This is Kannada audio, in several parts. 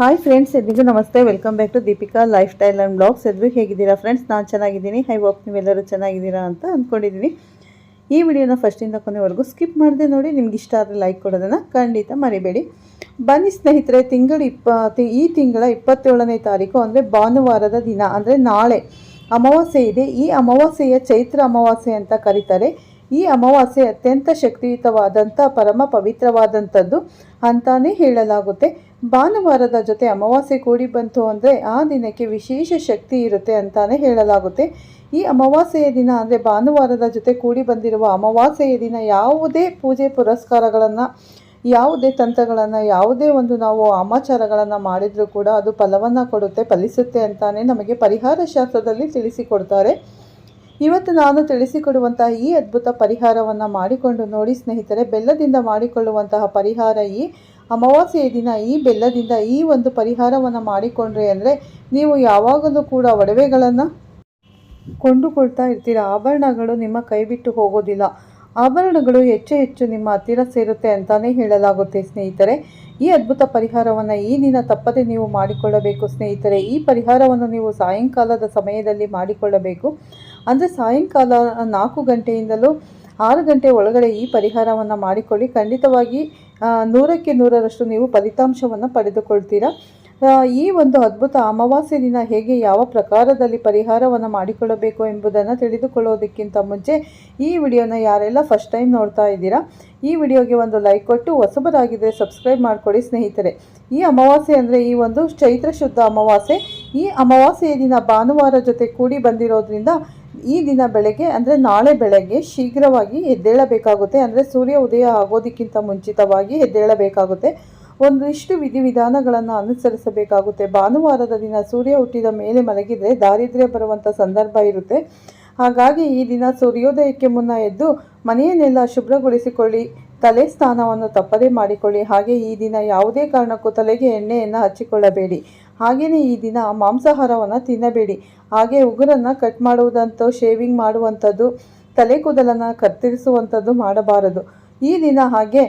ಹಾಯ್ ಫ್ರೆಂಡ್ಸ್ ಎಲ್ರಿಗೂ ನಮಸ್ತೆ. Welcome back to Deepika lifestyle and vlogs ಎದುರು ಹೇಗಿದ್ದೀರಾ ಫ್ರೆಂಡ್ಸ್ ನಾನು ಚೆನ್ನಾಗಿದ್ದೀನಿ. ಹೈ ಹೋಪ್ ನೀವೆಲ್ಲರೂ ಚೆನ್ನಾಗಿದ್ದೀರಾ ಅಂತ ಅಂದ್ಕೊಂಡಿದ್ದೀನಿ ಈ ವಿಡಿಯೋನ ಫಸ್ಟಿಂದ ಕೊನೆವರೆಗೂ ಸ್ಕಿಪ್ ಮಾಡದೆ ನೋಡಿ. ನಿಮ್ಗೆ ಇಷ್ಟ ಆದರೆ ಲೈಕ್ ಕೊಡೋದನ್ನು ಖಂಡಿತ ಮರಿಬೇಡಿ. ಬನ್ನಿ ಸ್ನೇಹಿತರೆ, ತಿಂಗಳು ಇಪ್ಪ ಈ ತಿಂಗಳ ಇಪ್ಪತ್ತೇಳನೇ ತಾರೀಕು, ಅಂದರೆ ಭಾನುವಾರದ ದಿನ, ಅಂದರೆ ನಾಳೆ ಅಮಾವಾಸ್ಯೆ ಇದೆ. ಈ ಅಮಾವಾಸ್ಯೆಯ ಚೈತ್ರ ಅಮಾವಾಸ್ಯೆ ಅಂತ ಕರೀತಾರೆ. ಈ ಅಮಾವಾಸ್ಯೆ ಅತ್ಯಂತ ಶಕ್ತಿಯುತವಾದಂಥ, ಪರಮ ಪವಿತ್ರವಾದಂಥದ್ದು ಅಂತಾನೆ ಹೇಳಲಾಗುತ್ತೆ. ಭಾನುವಾರದ ಜೊತೆ ಅಮಾವಾಸ್ಯೆ ಕೂಡಿ ಬಂತು ಅಂದರೆ ಆ ದಿನಕ್ಕೆ ವಿಶೇಷ ಶಕ್ತಿ ಇರುತ್ತೆ ಅಂತಾನೆ ಹೇಳಲಾಗುತ್ತೆ. ಈ ಅಮಾವಾಸ್ಯೆಯ ದಿನ ಅಂದರೆ ಭಾನುವಾರದ ಜೊತೆ ಕೂಡಿ ಬಂದಿರುವ ಅಮಾವಾಸ್ಯೆಯ ದಿನ ಯಾವುದೇ ಪೂಜೆ ಪುರಸ್ಕಾರಗಳನ್ನು, ಯಾವುದೇ ತಂತ್ರಗಳನ್ನು, ಯಾವುದೇ ಒಂದು ನಾವು ಆಮಾಚಾರಗಳನ್ನು ಮಾಡಿದರೂ ಕೂಡ ಅದು ಫಲವನ್ನು ಕೊಡುತ್ತೆ, ಫಲಿಸುತ್ತೆ ಅಂತಾನೆ ನಮಗೆ ಪರಿಹಾರ ಶಾಸ್ತ್ರದಲ್ಲಿ ತಿಳಿಸಿಕೊಡ್ತಾರೆ. ಇವತ್ತು ನಾನು ತಿಳಿಸಿಕೊಡುವಂತಹ ಈ ಅದ್ಭುತ ಪರಿಹಾರವನ್ನು ಮಾಡಿಕೊಂಡು ನೋಡಿ ಸ್ನೇಹಿತರೆ, ಬೆಲ್ಲದಿಂದ ಮಾಡಿಕೊಳ್ಳುವಂತಹ ಪರಿಹಾರ ಈ ಅಮಾವಾಸ್ಯೆಯ ದಿನ ಈ ಬೆಲ್ಲದಿಂದ ಈ ಒಂದು ಪರಿಹಾರವನ್ನು ಮಾಡಿಕೊಂಡ್ರೆ ಅಂದರೆ ನೀವು ಯಾವಾಗಲೂ ಕೂಡ ಒಡವೆಗಳನ್ನು ಕೊಂಡುಕೊಳ್ತಾ ಇರ್ತೀರ? ಆಭರಣಗಳು ನಿಮ್ಮ ಕೈ ಬಿಟ್ಟು ಹೋಗೋದಿಲ್ಲ. ಆಭರಣಗಳು ಹೆಚ್ಚು ಹೆಚ್ಚು ನಿಮ್ಮ ಹತ್ತಿರ ಸೇರುತ್ತೆ ಅಂತಲೇ ಹೇಳಲಾಗುತ್ತೆ ಸ್ನೇಹಿತರೆ. ಈ ಅದ್ಭುತ ಪರಿಹಾರವನ್ನು ಈ ದಿನ ತಪ್ಪದೆ ನೀವು ಮಾಡಿಕೊಳ್ಳಬೇಕು, ಸ್ನೇಹಿತರೆ. ಈ ಪರಿಹಾರವನ್ನು ನೀವು ಸಾಯಂಕಾಲದ ಸಮಯದಲ್ಲಿ ಮಾಡಿಕೊಳ್ಳಬೇಕು. ಅಂದರೆ ಸಾಯಂಕಾಲ ನಾಲ್ಕು ಗಂಟೆಯಿಂದಲೂ ಆರು ಗಂಟೆ ಒಳಗಡೆ ಈ ಪರಿಹಾರವನ್ನು ಮಾಡಿಕೊಳ್ಳಿ. ಖಂಡಿತವಾಗಿ ನೂರಕ್ಕೆ ನೂರರಷ್ಟು ನೀವು ಫಲಿತಾಂಶವನ್ನು ಪಡೆದುಕೊಳ್ತೀರಾ. ಈ ಒಂದು ಅದ್ಭುತ ಅಮಾವಾಸ್ಯೆ ದಿನ ಹೇಗೆ ಯಾವ ಪ್ರಕಾರದಲ್ಲಿ ಪರಿಹಾರವನ್ನು ಮಾಡಿಕೊಳ್ಳಬೇಕು ಎಂಬುದನ್ನು ತಿಳಿದುಕೊಳ್ಳೋದಕ್ಕಿಂತ ಮುಂಚೆ ಈ ವಿಡಿಯೋನ ಯಾರೆಲ್ಲ ಫಸ್ಟ್ ಟೈಮ್ ನೋಡ್ತಾ ಇದ್ದೀರಾ, ಈ ವಿಡಿಯೋಗೆ ಒಂದು ಲೈಕ್ ಕೊಟ್ಟು ಹೊಸಬರಾಗಿದ್ದರೆ ಸಬ್ಸ್ಕ್ರೈಬ್ ಮಾಡಿಕೊಡಿ ಸ್ನೇಹಿತರೆ. ಈ ಅಮಾವಾಸ್ಯೆ ಅಂದರೆ ಈ ಒಂದು ಚೈತ್ರ ಶುದ್ಧ ಅಮಾವಾಸ್ಯೆ. ಈ ಅಮಾವಾಸ್ಯೆಯ ದಿನ ಭಾನುವಾರ ಜೊತೆ ಕೂಡಿ ಬಂದಿರೋದ್ರಿಂದ ಈ ದಿನ ಬೆಳಗ್ಗೆ ಅಂದರೆ ನಾಳೆ ಬೆಳಗ್ಗೆ ಶೀಘ್ರವಾಗಿ ಎದ್ದೇಳಬೇಕಾಗುತ್ತೆ. ಅಂದರೆ ಸೂರ್ಯ ಉದಯ ಆಗೋದಕ್ಕಿಂತ ಮುಂಚಿತವಾಗಿ ಎದ್ದೇಳಬೇಕಾಗುತ್ತೆ. ಒಂದಿಷ್ಟು ವಿಧಿವಿಧಾನಗಳನ್ನು ಅನುಸರಿಸಬೇಕಾಗುತ್ತೆ. ಭಾನುವಾರದ ದಿನ ಸೂರ್ಯ ಹುಟ್ಟಿದ ಮೇಲೆ ಮಲಗಿದರೆ ದಾರಿದ್ರ್ಯ ಬರುವಂಥ ಸಂದರ್ಭ ಇರುತ್ತೆ. ಹಾಗಾಗಿ ಈ ದಿನ ಸೂರ್ಯೋದಯಕ್ಕೆ ಮುನ್ನ ಎದ್ದು ಮನೆಯನ್ನೆಲ್ಲ ಶುಭ್ರಗೊಳಿಸಿಕೊಳ್ಳಿ, ತಲೆ ಸ್ನಾನವನ್ನು ತಪ್ಪದೇ ಮಾಡಿಕೊಳ್ಳಿ. ಹಾಗೆ ಈ ದಿನ ಯಾವುದೇ ಕಾರಣಕ್ಕೂ ತಲೆಗೆ ಎಣ್ಣೆಯನ್ನು ಹಚ್ಚಿಕೊಳ್ಳಬೇಡಿ. ಹಾಗೆಯೇ ಈ ದಿನ ಮಾಂಸಾಹಾರವನ್ನು ತಿನ್ನಬೇಡಿ. ಹಾಗೆ ಉಗುರನ್ನು ಕಟ್ ಮಾಡುವುದಂತೂ, ಶೇವಿಂಗ್ ಮಾಡುವಂಥದ್ದು, ತಲೆ ಕೂದಲನ್ನು ಕತ್ತರಿಸುವಂಥದ್ದು ಮಾಡಬಾರದು. ಈ ದಿನ ಹಾಗೆ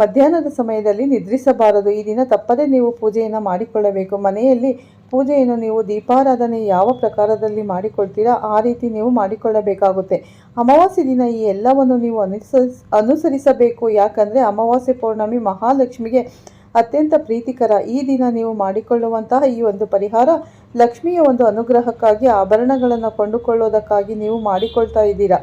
ಮಧ್ಯಾಹ್ನದ ಸಮಯದಲ್ಲಿ ನಿದ್ರಿಸಬಾರದು. ಈ ದಿನ ತಪ್ಪದೇ ನೀವು ಪೂಜೆಯನ್ನು ಮಾಡಿಕೊಳ್ಳಬೇಕು. ಮನೆಯಲ್ಲಿ ಪೂಜೆಯನ್ನು ನೀವು ದೀಪಾರಾಧನೆ ಯಾವ ಪ್ರಕಾರದಲ್ಲಿ ಮಾಡಿಕೊಳ್ತೀರಾ, ಆ ರೀತಿ ನೀವು ಮಾಡಿಕೊಳ್ಳಬೇಕಾಗುತ್ತೆ. ಅಮಾವಾಸ್ಯೆ ದಿನ ಈ ಎಲ್ಲವನ್ನು ನೀವು ಅನುಸರಿಸ್ ಅನುಸರಿಸಬೇಕು. ಯಾಕಂದರೆ ಅಮಾವಾಸ್ಯೆ ಪೌರ್ಣಮಿ ಮಹಾಲಕ್ಷ್ಮಿಗೆ ಅತ್ಯಂತ ಪ್ರೀತಿಕರ. ಈ ದಿನ ನೀವು ಮಾಡಿಕೊಳ್ಳುವಂತಹ ಈ ಒಂದು ಪರಿಹಾರ ಲಕ್ಷ್ಮಿಯ ಒಂದು ಅನುಗ್ರಹಕ್ಕಾಗಿ, ಆಭರಣಗಳನ್ನು ಕೊಂಡುಕೊಳ್ಳೋದಕ್ಕಾಗಿ ನೀವು ಮಾಡಿಕೊಳ್ತಾ ಇದ್ದೀರಾ.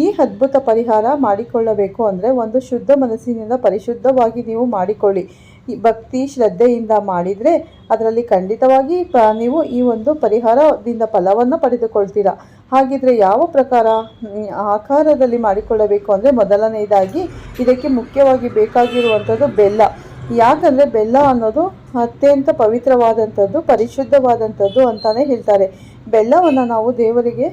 ಈ ಅದ್ಭುತ ಪರಿಹಾರ ಮಾಡಿಕೊಳ್ಳಬೇಕು ಅಂದರೆ ಒಂದು ಶುದ್ಧ ಮನಸ್ಸಿನಿಂದ ಪರಿಶುದ್ಧವಾಗಿ ನೀವು ಮಾಡಿಕೊಳ್ಳಿ. ಈ ಭಕ್ತಿ ಶ್ರದ್ಧೆಯಿಂದ ಮಾಡಿದರೆ ಅದರಲ್ಲಿ ಖಂಡಿತವಾಗಿ ನೀವು ಈ ಒಂದು ಪರಿಹಾರದಿಂದ ಫಲವನ್ನು ಪಡೆದುಕೊಳ್ತೀರಾ. ಹಾಗಿದ್ರೆ ಯಾವ ಪ್ರಕಾರ ಆಕಾರದಲ್ಲಿ ಮಾಡಿಕೊಳ್ಳಬೇಕು ಅಂದರೆ ಮೊದಲನೆಯದಾಗಿ ಇದಕ್ಕೆ ಮುಖ್ಯವಾಗಿ ಬೇಕಾಗಿರುವಂಥದ್ದು ಬೆಲ್ಲ. ಯಾಕಂದರೆ ಬೆಲ್ಲ ಅನ್ನೋದು ಅತ್ಯಂತ ಪವಿತ್ರವಾದಂಥದ್ದು, ಪರಿಶುದ್ಧವಾದಂಥದ್ದು ಅಂತಲೇ ಹೇಳ್ತಾರೆ. ಬೆಲ್ಲವನ್ನು ನಾವು ದೇವರಿಗೆ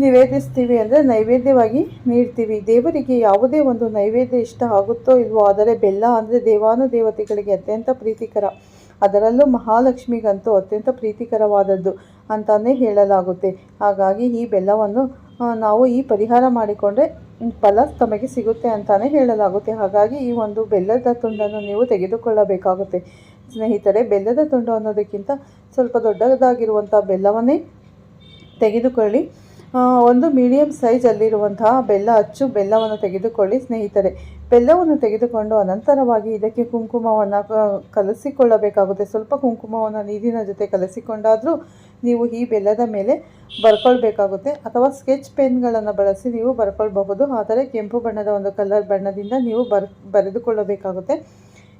ನಿವೇದಿಸ್ತೀವಿ ಅಂದರೆ ನೈವೇದ್ಯವಾಗಿ ನೀಡ್ತೀವಿ. ದೇವರಿಗೆ ಯಾವುದೇ ಒಂದು ನೈವೇದ್ಯ ಇಷ್ಟ ಆಗುತ್ತೋ ಇಲ್ವೋ, ಆದರೆ ಬೆಲ್ಲ ಅಂದರೆ ದೇವಾನುದೇವತೆಗಳಿಗೆ ಅತ್ಯಂತ ಪ್ರೀತಿಕರ. ಅದರಲ್ಲೂ ಮಹಾಲಕ್ಷ್ಮಿಗಂತೂ ಅತ್ಯಂತ ಪ್ರೀತಿಕರವಾದದ್ದು ಅಂತಲೇ ಹೇಳಲಾಗುತ್ತೆ. ಹಾಗಾಗಿ ಈ ಬೆಲ್ಲವನ್ನು ನಾವು ಈ ಪರಿಹಾರ ಮಾಡಿಕೊಂಡ್ರೆ ಫಲ ತಮಗೆ ಸಿಗುತ್ತೆ ಅಂತಲೇ ಹೇಳಲಾಗುತ್ತೆ. ಹಾಗಾಗಿ ಈ ಒಂದು ಬೆಲ್ಲದ ತುಂಡನ್ನು ನೀವು ತೆಗೆದುಕೊಳ್ಳಬೇಕಾಗುತ್ತೆ. ಸ್ನೇಹಿತರೆ, ಬೆಲ್ಲದ ತುಂಡು ಅನ್ನೋದಕ್ಕಿಂತ ಸ್ವಲ್ಪ ದೊಡ್ಡದಾಗಿರುವಂಥ ಬೆಲ್ಲವನ್ನೇ ತೆಗೆದುಕೊಳ್ಳಿ. ಒಂದು ಮೀಡಿಯಮ್ ಸೈಜಲ್ಲಿರುವಂತಹ ಬೆಲ್ಲ ಅಚ್ಚು ಬೆಲ್ಲವನ್ನು ತೆಗೆದುಕೊಳ್ಳಿ ಸ್ನೇಹಿತರೆ. ಬೆಲ್ಲವನ್ನು ತೆಗೆದುಕೊಂಡು ಅನಂತರವಾಗಿ ಇದಕ್ಕೆ ಕುಂಕುಮವನ್ನು ಕಲಸಿಕೊಳ್ಳಬೇಕಾಗುತ್ತೆ. ಸ್ವಲ್ಪ ಕುಂಕುಮವನ್ನು ನೀರಿನ ಜೊತೆ ಕಲಸಿಕೊಂಡಾದರೂ ನೀವು ಈ ಬೆಲ್ಲದ ಮೇಲೆ ಬರ್ಕೊಳ್ಬೇಕಾಗುತ್ತೆ. ಅಥವಾ ಸ್ಕೆಚ್ ಪೆನ್ಗಳನ್ನು ಬಳಸಿ ನೀವು ಬರ್ಕೊಳ್ಬಹುದು. ಆದರೆ ಕೆಂಪು ಬಣ್ಣದ ಒಂದು ಕಲರ್ ಬಣ್ಣದಿಂದ ನೀವು ಬರ್, ಬರೆದುಕೊಳ್ಳಬೇಕಾಗುತ್ತೆ.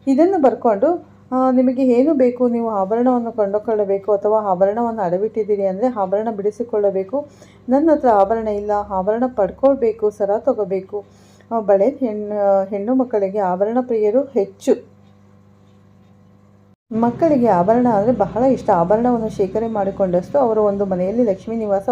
ಇದನ್ನು ಬರ್ಕೊಂಡು ನಿಮಗೆ ಏನು ಬೇಕು? ನೀವು ಆಭರಣವನ್ನು ಕೊಂಡುಕೊಳ್ಳಬೇಕು ಅಥವಾ ಆಭರಣವನ್ನು ಅಡವಿಟ್ಟಿದ್ದೀರಿ ಅಂದರೆ ಆಭರಣ ಬಿಡಿಸಿಕೊಳ್ಳಬೇಕು. ನನ್ನ ಹತ್ರ ಆಭರಣ ಇಲ್ಲ, ಆಭರಣ ಪಡ್ಕೊಳ್ಬೇಕು, ಸರ ತಗೋಬೇಕು. ಬಳೆ ಹೆಣ್ಣು ಹೆಣ್ಣು ಮಕ್ಕಳಿಗೆ ಆಭರಣ ಪ್ರಿಯರು ಹೆಚ್ಚು. ಮಕ್ಕಳಿಗೆ ಆಭರಣ ಅಂದರೆ ಬಹಳ ಇಷ್ಟ. ಆಭರಣವನ್ನು ಶೇಖರಣೆ ಮಾಡಿಕೊಂಡಷ್ಟು ಅವರು ಒಂದು ಮನೆಯಲ್ಲಿ ಲಕ್ಷ್ಮೀ ನಿವಾಸ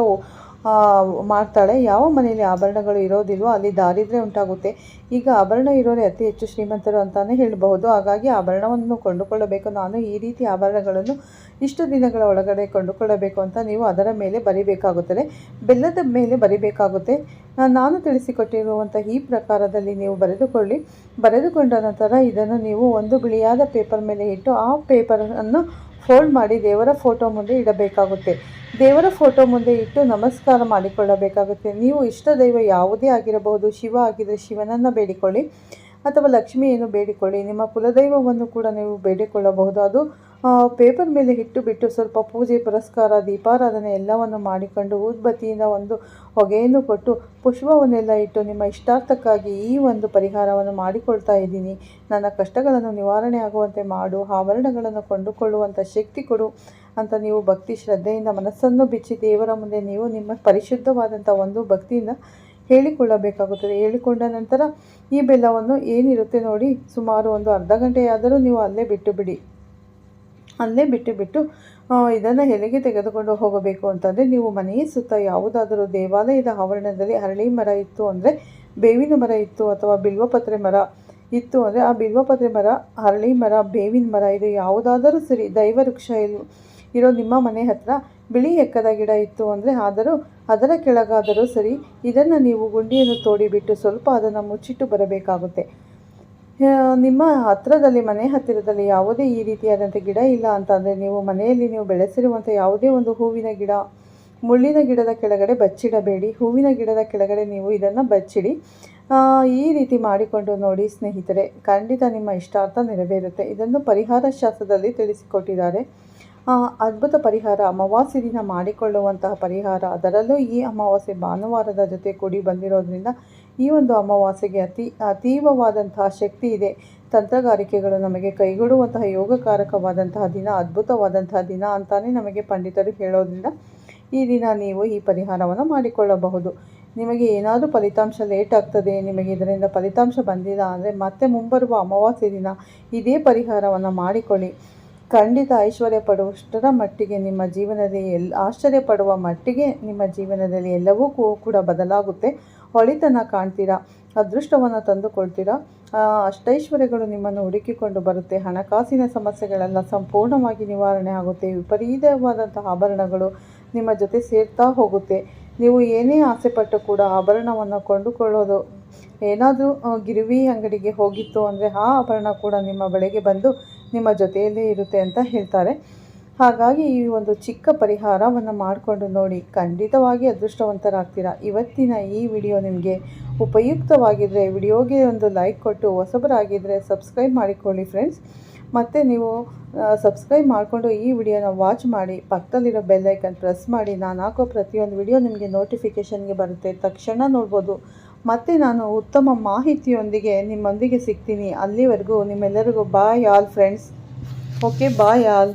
ಮಾಡ್ತಾಳೆ. ಯಾವ ಮನೆಯಲ್ಲಿ ಆಭರಣಗಳು ಇರೋದಿಲ್ವೋ ಅಲ್ಲಿ ದಾರಿದ್ರ್ಯ ಉಂಟಾಗುತ್ತೆ. ಈಗ ಆಭರಣ ಇರೋರೇ ಅತಿ ಹೆಚ್ಚು ಶ್ರೀಮಂತರು ಅಂತಾನೆ ಹೇಳಬಹುದು. ಹಾಗಾಗಿ ಆಭರಣವನ್ನು ಕೊಂಡುಕೊಳ್ಳಬೇಕು. ನಾನು ಈ ರೀತಿ ಆಭರಣಗಳನ್ನು ಇಷ್ಟು ದಿನಗಳ ಒಳಗಡೆ ಕೊಂಡುಕೊಳ್ಳಬೇಕು ಅಂತ ನೀವು ಅದರ ಮೇಲೆ ಬರಿಬೇಕಾಗುತ್ತದೆ. ಬೆಲ್ಲದ ಮೇಲೆ ಬರಿಬೇಕಾಗುತ್ತೆ. ನಾನು ತಿಳಿಸಿಕೊಟ್ಟಿರುವಂಥ ಈ ಪ್ರಕಾರದಲ್ಲಿ ನೀವು ಬರೆದುಕೊಳ್ಳಿ. ಬರೆದುಕೊಂಡ ನಂತರ ಇದನ್ನು ನೀವು ಒಂದು ಬಿಳಿಯಾದ ಪೇಪರ್ ಮೇಲೆ ಇಟ್ಟು ಆ ಪೇಪರನ್ನು ಫೋಲ್ಡ್ ಮಾಡಿ ದೇವರ ಫೋಟೋ ಮುಂದೆ ಇಡಬೇಕಾಗುತ್ತೆ. ದೇವರ ಫೋಟೋ ಮುಂದೆ ಇಟ್ಟು ನಮಸ್ಕಾರ ಮಾಡಿಕೊಳ್ಳಬೇಕಾಗುತ್ತೆ. ನೀವು ಇಷ್ಟ ದೈವ ಯಾವುದೇ ಆಗಿರಬಹುದು, ಶಿವ ಆಗಿದ್ರೆ ಶಿವನನ್ನು ಬೇಡಿಕೊಳ್ಳಿ, ಅಥವಾ ಲಕ್ಷ್ಮಿಯನ್ನು ಬೇಡಿಕೊಳ್ಳಿ. ನಿಮ್ಮ ಕುಲದೈವವನ್ನು ಕೂಡ ನೀವು ಬೇಡಿಕೊಳ್ಳಬಹುದು. ಅದು ಪೇಪರ್ ಮೇಲೆ ಇಟ್ಟು ಬಿಟ್ಟು ಸ್ವಲ್ಪ ಪೂಜೆ, ಪುರಸ್ಕಾರ, ದೀಪಾರಾಧನೆ ಎಲ್ಲವನ್ನು ಮಾಡಿಕೊಂಡು ಉದ್ಬತ್ತಿಯಿಂದ ಒಂದು ಹೊಗೆಯನ್ನು ಕೊಟ್ಟು ಪುಷ್ಪವನ್ನೆಲ್ಲ ಇಟ್ಟು ನಿಮ್ಮ ಇಷ್ಟಾರ್ಥಕ್ಕಾಗಿ ಈ ಒಂದು ಪರಿಹಾರವನ್ನು ಮಾಡಿಕೊಳ್ತಾ ಇದ್ದೀನಿ. ನನ್ನ ಕಷ್ಟಗಳನ್ನು ನಿವಾರಣೆ ಆಗುವಂತೆ ಮಾಡು ಆಭರಣಗಳನ್ನು ಕೊಂಡುಕೊಳ್ಳುವಂಥ ಶಕ್ತಿ ಕೊಡು ಅಂತ ನೀವು ಭಕ್ತಿ ಶ್ರದ್ಧೆಯಿಂದ ಮನಸ್ಸನ್ನು ಬಿಚ್ಚಿ ದೇವರ ಮುಂದೆ ನೀವು ನಿಮ್ಮ ಪರಿಶುದ್ಧವಾದಂಥ ಒಂದು ಭಕ್ತಿಯಿಂದ ಹೇಳಿಕೊಳ್ಳಬೇಕಾಗುತ್ತದೆ. ಹೇಳಿಕೊಂಡ ನಂತರ ಈ ಬೆಲ್ಲವನ್ನು ಏನಿರುತ್ತೆ ನೋಡಿ, ಸುಮಾರು ಒಂದು ಅರ್ಧ ಗಂಟೆಯಾದರೂ ನೀವು ಅಲ್ಲೇ ಬಿಟ್ಟು ಬಿಡಿ. ಅಲ್ಲೇ ಬಿಟ್ಟು ಬಿಟ್ಟು ಇದನ್ನು ಎಲೆಗೆ ತೆಗೆದುಕೊಂಡು ಹೋಗಬೇಕು ಅಂತಂದರೆ ನೀವು ಮನೆಯ ಸುತ್ತ ಯಾವುದಾದರೂ ದೇವಾಲಯದ ಆವರಣದಲ್ಲಿ ಅರಳಿ ಮರ ಇತ್ತು ಅಂದರೆ, ಬೇವಿನ ಮರ ಇತ್ತು ಅಥವಾ ಬಿಲ್ವಪತ್ರೆ ಮರ ಇತ್ತು ಅಂದರೆ, ಆ ಬಿಲ್ವಪತ್ರೆ ಮರ ಅರಳಿ ಮರ, ಬೇವಿನ ಮರ, ಇದು ಯಾವುದಾದರೂ ಸರಿ ದೈವ ವೃಕ್ಷ ಇರೋ ನಿಮ್ಮ ಮನೆ ಹತ್ರ ಬಿಳಿ ಎಕ್ಕದ ಗಿಡ ಇತ್ತು ಅಂದರೆ ಆದರೂ ಅದರ ಕೆಳಗಾದರೂ ಸರಿ, ಇದನ್ನು ನೀವು ಗುಂಡಿಯನ್ನು ತೋಡಿಬಿಟ್ಟು ಸ್ವಲ್ಪ ಅದನ್ನು ಮುಚ್ಚಿಟ್ಟು ಬರಬೇಕಾಗುತ್ತೆ. ನಿಮ್ಮ ಹತ್ತಿರದಲ್ಲಿ ಮನೆ ಹತ್ತಿರದಲ್ಲಿ ಯಾವುದೇ ಈ ರೀತಿಯಾದಂಥ ಗಿಡ ಇಲ್ಲ ಅಂತಂದರೆ ನೀವು ಮನೆಯಲ್ಲಿ ನೀವು ಬೆಳೆಸಿರುವಂಥ ಯಾವುದೇ ಒಂದು ಹೂವಿನ ಗಿಡ, ಮುಳ್ಳಿನ ಗಿಡದ ಕೆಳಗಡೆ ಬಚ್ಚಿಡಬೇಡಿ. ಹೂವಿನ ಗಿಡದ ಕೆಳಗಡೆ ನೀವು ಇದನ್ನು ಬಚ್ಚಿಡಿ. ಈ ರೀತಿ ಮಾಡಿಕೊಂಡು ನೋಡಿ ಸ್ನೇಹಿತರೆ, ಖಂಡಿತ ನಿಮ್ಮ ಇಷ್ಟಾರ್ಥ ನೆರವೇರುತ್ತೆ. ಇದನ್ನು ಪರಿಹಾರ ಶಾಸ್ತ್ರದಲ್ಲಿ ತಿಳಿಸಿಕೊಟ್ಟಿದ್ದಾರೆ ಅದ್ಭುತ ಪರಿಹಾರ, ಅಮಾವಾಸ್ಯೆ ದಿನ ಮಾಡಿಕೊಳ್ಳುವಂತಹ ಪರಿಹಾರ. ಅದರಲ್ಲೂ ಈ ಅಮಾವಾಸ್ಯೆ ಭಾನುವಾರದ ಜೊತೆ ಕೂಡಿ ಬಂದಿರೋದ್ರಿಂದ ಈ ಒಂದು ಅಮಾವಾಸ್ಯೆಗೆ ಅತಿ, ಅತೀವವಾದಂತಹ ಶಕ್ತಿ ಇದೆ. ತಂತ್ರಗಾರಿಕೆಗಳು ನಮಗೆ ಕೈಗೊಡುವಂತಹ ಯೋಗಕಾರಕವಾದಂತಹ ದಿನ, ಅದ್ಭುತವಾದಂತಹ ದಿನ ಅಂತಾನೆ ನಮಗೆ ಪಂಡಿತರು ಹೇಳೋದ್ರಿಂದ ಈ ದಿನ ನೀವು ಈ ಪರಿಹಾರವನ್ನು ಮಾಡಿಕೊಳ್ಳಬಹುದು. ನಿಮಗೆ ಏನಾದರೂ ಫಲಿತಾಂಶ ಲೇಟ್ ಆಗ್ತದೆ, ನಿಮಗೆ ಇದರಿಂದ ಫಲಿತಾಂಶ ಬಂದಿಲ್ಲ ಅಂದರೆ ಮತ್ತೆ ಮುಂಬರುವ ಅಮಾವಾಸ್ಯೆ ದಿನ ಇದೇ ಪರಿಹಾರವನ್ನು ಮಾಡಿಕೊಳ್ಳಿ. ಖಂಡಿತ ಐಶ್ವರ್ಯ ಪಡುವಷ್ಟರ ಮಟ್ಟಿಗೆ ನಿಮ್ಮ ಜೀವನದಲ್ಲಿ ಎಲ್, ಆಶ್ಚರ್ಯ ಪಡುವ ಮಟ್ಟಿಗೆ ನಿಮ್ಮ ಜೀವನದಲ್ಲಿ ಎಲ್ಲವೂ ಕೂಡ ಬದಲಾಗುತ್ತೆ. ಹೊಳಿತನ ಕಾಣ್ತೀರಾ? ಅದೃಷ್ಟವನ್ನು ತಂದುಕೊಳ್ತೀರಾ? ಅಷ್ಟೈಶ್ವರ್ಯಗಳು ನಿಮ್ಮನ್ನು ಹುಡುಕಿಕೊಂಡು ಬರುತ್ತೆ. ಹಣಕಾಸಿನ ಸಮಸ್ಯೆಗಳೆಲ್ಲ ಸಂಪೂರ್ಣವಾಗಿ ನಿವಾರಣೆ ಆಗುತ್ತೆ. ವಿಪರೀತವಾದಂಥ ಆಭರಣಗಳು ನಿಮ್ಮ ಜೊತೆ ಸೇರ್ತಾ ಹೋಗುತ್ತೆ. ನೀವು ಏನೇ ಆಸೆಪಟ್ಟು ಕೂಡ ಆಭರಣವನ್ನು ಕೊಂಡುಕೊಳ್ಳೋದು, ಏನಾದರೂ ಗಿರಿವಿ ಅಂಗಡಿಗೆ ಹೋಗಿತ್ತು ಅಂದರೆ ಆ ಆಭರಣ ಕೂಡ ನಿಮ್ಮ ಬಳಿಗೆ ಬಂದು ನಿಮ್ಮ ಜೊತೆಯಲ್ಲೇ ಇರುತ್ತೆ ಅಂತ ಹೇಳ್ತಾರೆ. ಹಾಗಾಗಿ ಈ ಒಂದು ಚಿಕ್ಕ ಪರಿಹಾರವನ್ನು ಮಾಡಿಕೊಂಡು ನೋಡಿ ಖಂಡಿತವಾಗಿ ಅದೃಷ್ಟವಂತರಾಗ್ತೀರಾ. ಇವತ್ತಿನ ಈ ವಿಡಿಯೋ ನಿಮಗೆ ಉಪಯುಕ್ತವಾಗಿದ್ದರೆ ವಿಡಿಯೋಗೆ ಒಂದು ಲೈಕ್ ಕೊಟ್ಟು ಹೊಸಬರಾಗಿದ್ದರೆ ಸಬ್ಸ್ಕ್ರೈಬ್ ಮಾಡಿಕೊಳ್ಳಿ ಫ್ರೆಂಡ್ಸ್. ಮತ್ತು ನೀವು ಸಬ್ಸ್ಕ್ರೈಬ್ ಮಾಡಿಕೊಂಡು ಈ ವಿಡಿಯೋನ ವಾಚ್ ಮಾಡಿ, ಪಕ್ಕದಲ್ಲಿರೋ ಬೆಲ್ಲೈಕನ್ ಪ್ರೆಸ್ ಮಾಡಿ, ನಾನು ಹಾಕೋ ಪ್ರತಿಯೊಂದು ವಿಡಿಯೋ ನಿಮಗೆ ನೋಟಿಫಿಕೇಷನ್ಗೆ ಬರುತ್ತೆ. ತಕ್ಷಣ ನೋಡ್ಬೋದು. ಮತ್ತು ನಾನು ಉತ್ತಮ ಮಾಹಿತಿಯೊಂದಿಗೆ ನಿಮ್ಮೊಂದಿಗೆ ಸಿಗ್ತೀನಿ. ಅಲ್ಲಿವರೆಗೂ ನಿಮ್ಮೆಲ್ಲರಿಗೂ bye all friends. Okay, bye all.